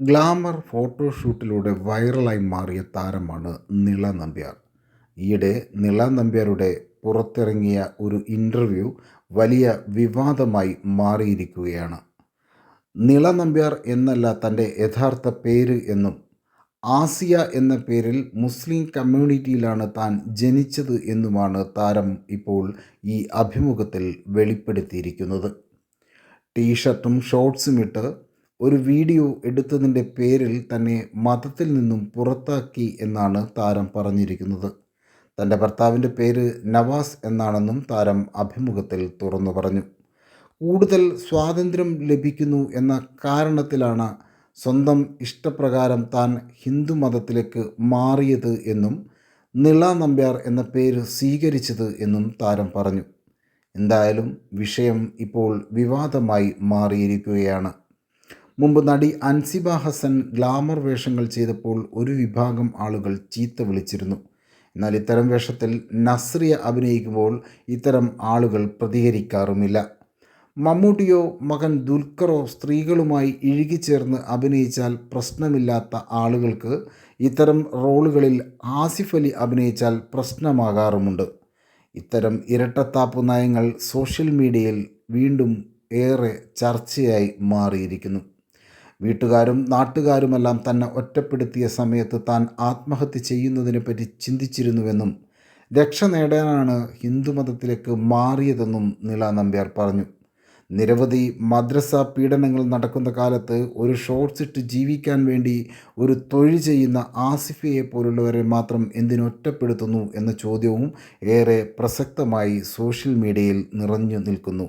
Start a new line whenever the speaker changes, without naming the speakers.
Glamour ഫോട്ടോഷൂട്ടിലൂടെ വൈറലായി മാറിയ താരമാണ് നിള നമ്പ്യാർ. ഈയിടെ നിള നമ്പ്യാരുടെ പുറത്തിറങ്ങിയ ഒരു ഇന്റർവ്യൂ വലിയ വിവാദമായി മാറിയിരിക്കുകയാണ്. നിള നമ്പ്യാർ എന്നല്ല തന്റെ യഥാർത്ഥ പേര് എന്നും ആസിയ എന്ന പേരിൽ മുസ്ലിം കമ്മ്യൂണിറ്റിയിലാണ് താൻ ജനിച്ചത് എന്നുമാണ് താരം ഇപ്പോൾ ഈ അഭിമുഖത്തിൽ വെളിപ്പെടുത്തിയിരിക്കുന്നത്. ടീഷർട്ടും ഷോർട്സും ഇട്ട് ഒരു വീഡിയോ എടുത്തതിന്റെ പേരിൽ തന്നെ മതത്തിൽ നിന്നും പുറത്താക്കി എന്നാണ് താരം പറഞ്ഞിരിക്കുന്നത്. തന്റെ ഭർത്താവിന്റെ പേര് നവാസ് എന്നാണെന്നും താരം അഭിമുഖത്തിൽ തുറന്നു പറഞ്ഞു. കൂടുതൽ സ്വാതന്ത്ര്യം ലഭിക്കുന്നു എന്ന കാരണത്തിലാണ് സ്വന്തം ഇഷ്ടപ്രകാരം താൻ ഹിന്ദു മതത്തിലേക്ക് മാറിയത് എന്നും നിള നമ്പ്യാർ എന്ന പേര് സ്വീകരിച്ചത് എന്നും താരം പറഞ്ഞു. എന്തായാലും വിഷയം ഇപ്പോൾ വിവാദമായി മാറിയിരിക്കുകയാണ്. മുമ്പ് നടി അൻസിബ ഹസൻ ഗ്ലാമർ വേഷങ്ങൾ ചെയ്തപ്പോൾ ഒരു വിഭാഗം ആളുകൾ ചീത്ത വിളിച്ചിരുന്നു. എന്നാൽ ഇത്തരം വേഷത്തിൽ നസ്രിയ അഭിനയിക്കുമ്പോൾ ഇത്തരം ആളുകൾ പ്രതികരിക്കാറുമില്ല. മമ്മൂട്ടിയോ മകൻ ദുൽഖറോ സ്ത്രീകളുമായി ഇഴുകിച്ചേർന്ന് അഭിനയിച്ചാൽ പ്രശ്നമില്ലാത്ത ആളുകൾക്ക് ഇത്തരം റോളുകളിൽ ആസിഫ് അലി അഭിനയിച്ചാൽ പ്രശ്നമാകാറുമുണ്ട്. ഇത്തരം ഇരട്ടത്താപ്പ് നയങ്ങൾ സോഷ്യൽ മീഡിയയിൽ വീണ്ടും ഏറെ ചർച്ചയായി മാറിയിരിക്കുന്നു. വീട്ടുകാരും നാട്ടുകാരുമെല്ലാം തന്നെ ഒറ്റപ്പെടുത്തിയ സമയത്ത് താൻ ആത്മഹത്യ ചെയ്യുന്നതിനെപ്പറ്റി ചിന്തിച്ചിരുന്നുവെന്നും രക്ഷ നേടാനാണ് ഹിന്ദുമതത്തിലേക്ക് മാറിയതെന്നും നീള നമ്പ്യാർ പറഞ്ഞു. നിരവധി മദ്രസ പീഡനങ്ങൾ നടക്കുന്ന കാലത്ത് ഒരു ഷോർട്ട്സ് ഇട്ട് ജീവിക്കാൻ വേണ്ടി ഒരു തൊഴിൽ ചെയ്യുന്ന ആസിഫയെ പോലുള്ളവരെ മാത്രം എന്തിനൊറ്റപ്പെടുത്തുന്നു എന്ന ചോദ്യവും ഏറെ പ്രസക്തമായി സോഷ്യൽ മീഡിയയിൽ നിറഞ്ഞു നിൽക്കുന്നു.